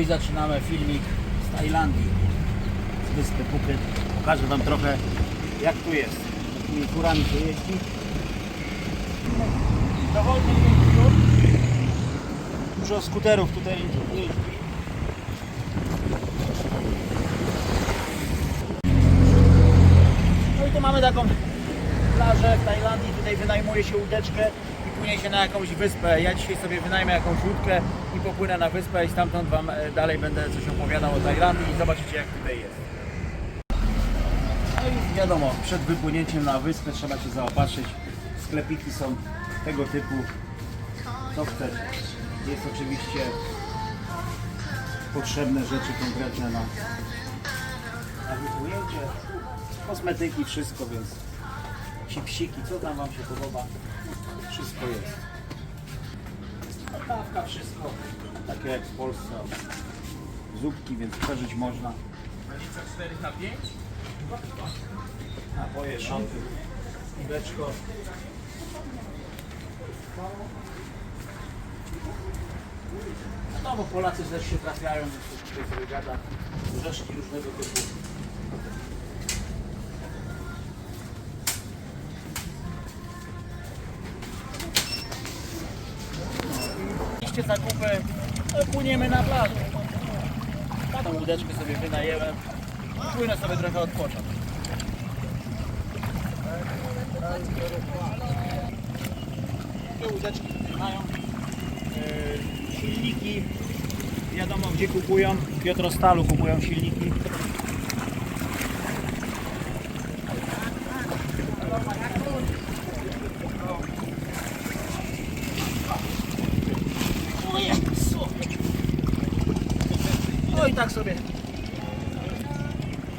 i zaczynamy filmik z Tajlandii, z wyspy Phuket. Pokażę Wam trochę jak tu jest. Takimi furami się jeździ. Jeździ. Dużo skuterów tutaj jeździ. No i tu mamy taką plażę w Tajlandii, tutaj wynajmuje się łódeczkę i płynie się na jakąś wyspę. Ja dzisiaj sobie wynajmę jakąś łódkę i popłynę na wyspę i stamtąd Wam e, dalej będę coś opowiadał o Tajlandii i zobaczycie jak tutaj jest. No i wiadomo, przed wypłynięciem na wyspę trzeba się zaopatrzyć. Sklepiki są tego typu, co chcecie. Jest oczywiście potrzebne rzeczy konkretne na, na wypłynięcie. Kosmetyki, wszystko, więc chipsiki, co tam Wam się podoba, wszystko jest. Dawka, wszystko, takie jak w Polsce. Zupki, więc przeżyć można. Granica 4 na 5? Napoje, szoty, piweczko. No bo Polacy też się trafiają, tutaj sobie gada rzeszki różnego typu. Zakupy, płyniemy na plażę. Taką łódeczkę sobie wynajęłem. Płynę sobie trochę odpocząć. Te łódeczki mają e, silniki. Wiadomo gdzie kupują. W Piotrostalu kupują silniki. O Jezu. No i tak sobie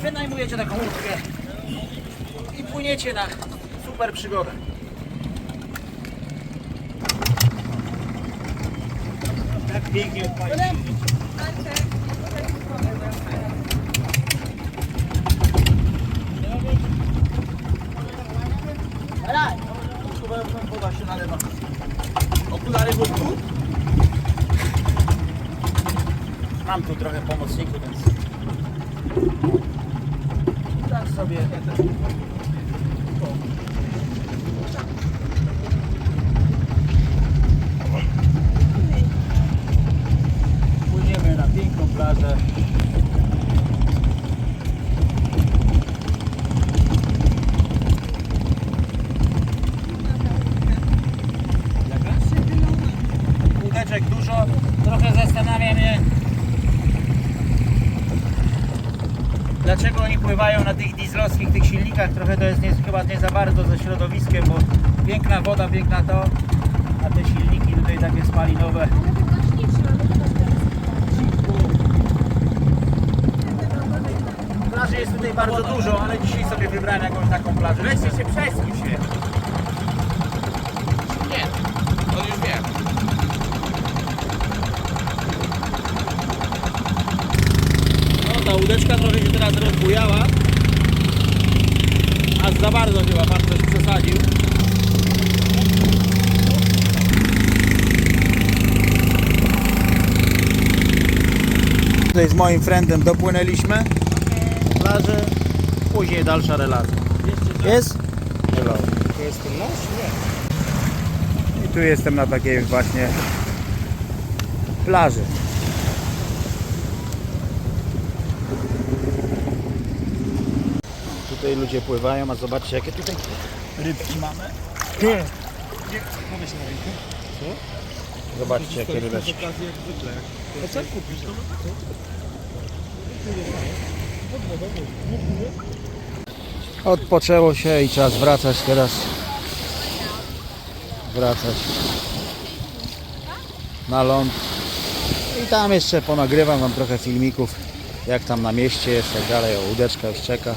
wynajmujecie taką łódkę i płyniecie na super przygodę. Tak pięknie odpalić. Woda się nalewa. Okulary wokół? Mam tu trochę pomocników, więc tak sobie płyniemy na piękną plażę. Łódeczek dużo, trochę zastanawia mnie Dlaczego oni pływają na tych dieslowskich, tych silnikach? Trochę to jest nie, chyba nie za bardzo ze środowiskiem, bo piękna woda, piękna to, a te silniki tutaj takie spalinowe. Plaży jest tutaj bardzo dużo, ale dzisiaj sobie wybrałem jakąś taką plażę. Weźcie się, prześlij się. Nie, on już wie. No ta łódeczka trochę się teraz rozbujała. A za bardzo chyba pan coś przesadził. Tutaj z moim friendem dopłynęliśmy plaży, później dalsza relacja. Jest? Hello. To jest ten nasz? Nie. I tu jestem na takiej właśnie plaży. Tutaj ludzie pływają, a zobaczcie jakie tutaj rybki mamy. Pomyśl na rynku. Co? Zobaczcie jakie rybeczki. A co kupisz? Odpoczęło się i czas wracać teraz. Wracać na ląd. I tam jeszcze ponagrywam wam trochę filmików, jak tam na mieście jest, tak dalej. O, łódeczka już czeka.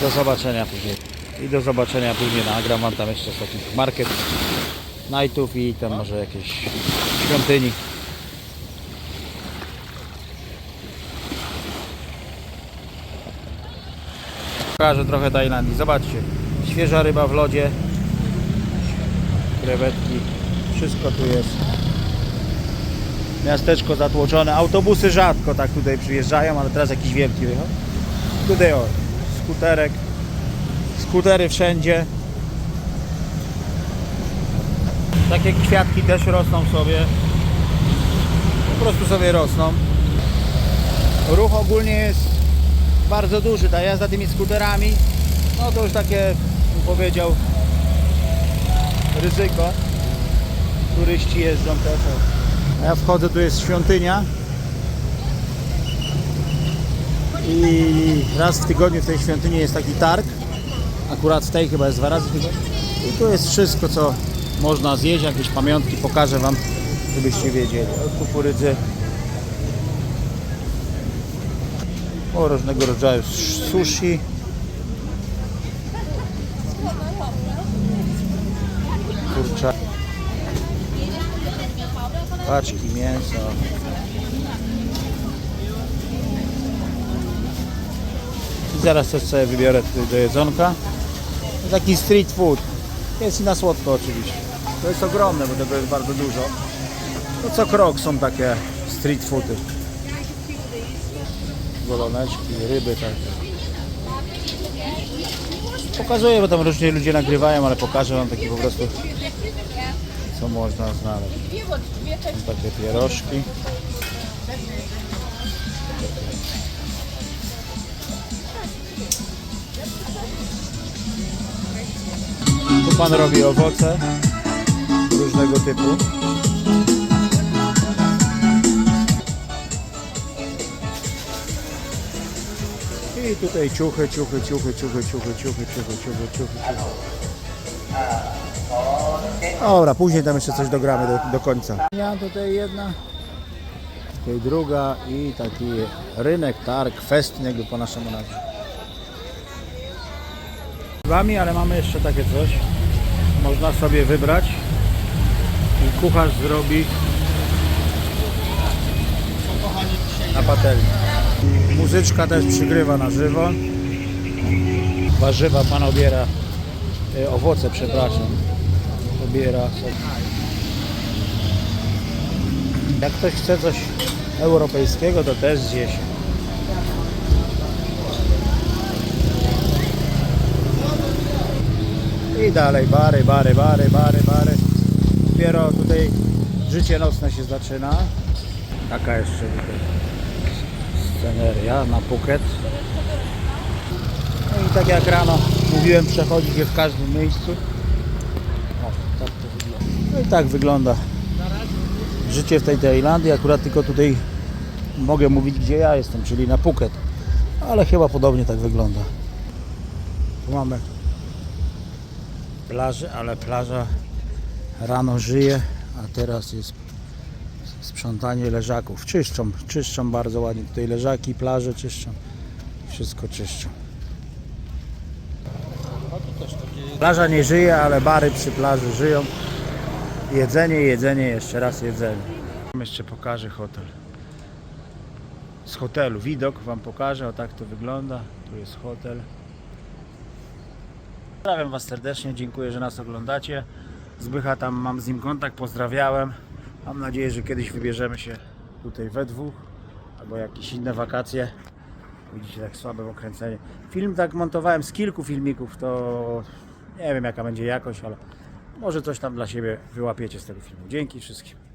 Do zobaczenia później. I do zobaczenia później nagram wam tam jeszcze z takich market nightów i tam może jakieś świątyni. Pokażę trochę Tajlandii. Zobaczcie, świeża ryba w lodzie, krewetki, wszystko tu jest. Miasteczko zatłoczone. Autobusy rzadko tak tutaj przyjeżdżają, ale teraz jakiś wielki wyjechał. Tutaj o, skuterek. Skutery wszędzie. Takie kwiatki też rosną sobie. Po prostu sobie rosną. Ruch ogólnie jest bardzo duży. Ta jazda tymi skuterami, no to już takie, bym powiedział, ryzyko. Turyści jeżdżą też. Ja wchodzę, tu jest świątynia. I raz w tygodniu w tej świątyni jest taki targ. Akurat w tej chyba jest dwa razy. I tu jest wszystko, co można zjeść, jakieś pamiątki. Pokażę Wam, żebyście wiedzieli. Od kukurydzy. O różnego rodzaju sushi. Kurczak. Paczki mięsa. Zaraz coś sobie wybiorę tutaj do jedzonka. Taki street food. Jest i na słodko oczywiście. To jest ogromne, bo tego jest bardzo dużo. To co krok są takie street foody. Goloneczki, ryby takie. Pokazuję, bo tam różnie ludzie nagrywają, ale pokażę wam taki po prostu co można znaleźć. Są takie pierożki. Tu pan robi owoce różnego typu. I tutaj ciuchy, ciuchy, ciuchy, ciuchy, ciuchy, ciuchy, ciuchy, ciuchy, ciuchy, ciuchy. Dobra, później tam jeszcze coś dogramy do, do końca. Ja tutaj jedna, tutaj druga i taki rynek, targ, festyn jakby po naszemu nazwie. Z wami, ale mamy jeszcze takie coś. Można sobie wybrać i kucharz zrobi na patelni. Muzyczka też przygrywa na żywo. Warzywa pan obiera, e, owoce przepraszam, Jak ktoś chce coś europejskiego, to też zje się. I dalej bary, bary, bary, bary, bary. Dopiero tutaj życie nocne się zaczyna. Taka jeszcze tutaj sceneria na Phuket. No i tak jak rano mówiłem, przechodzi się w każdym miejscu. O, tak to wygląda. No i tak wygląda życie w tej Tajlandii. Akurat tylko tutaj mogę mówić, gdzie ja jestem, czyli na Phuket. Ale chyba podobnie tak wygląda. Tu mamy plażę, ale plaża rano żyje, a teraz jest sprzątanie leżaków. Czyszczą, czyszczą bardzo ładnie. Tutaj leżaki, plaże czyszczą. Wszystko czyszczą. Plaża nie żyje, ale bary przy plaży żyją. Jedzenie, jedzenie, jeszcze raz jedzenie. Jeszcze pokażę hotel. Z hotelu widok Wam pokażę, o tak to wygląda. Tu jest hotel. Pozdrawiam Was serdecznie, dziękuję, że nas oglądacie. Zbycha tam mam z nim kontakt, pozdrawiałem. Mam nadzieję, że kiedyś wybierzemy się tutaj we dwóch albo jakieś inne wakacje. Widzicie, tak słabe okręcenie. Film tak montowałem z kilku filmików, to nie wiem jaka będzie jakość, ale może coś tam dla siebie wyłapiecie z tego filmu. Dzięki wszystkim.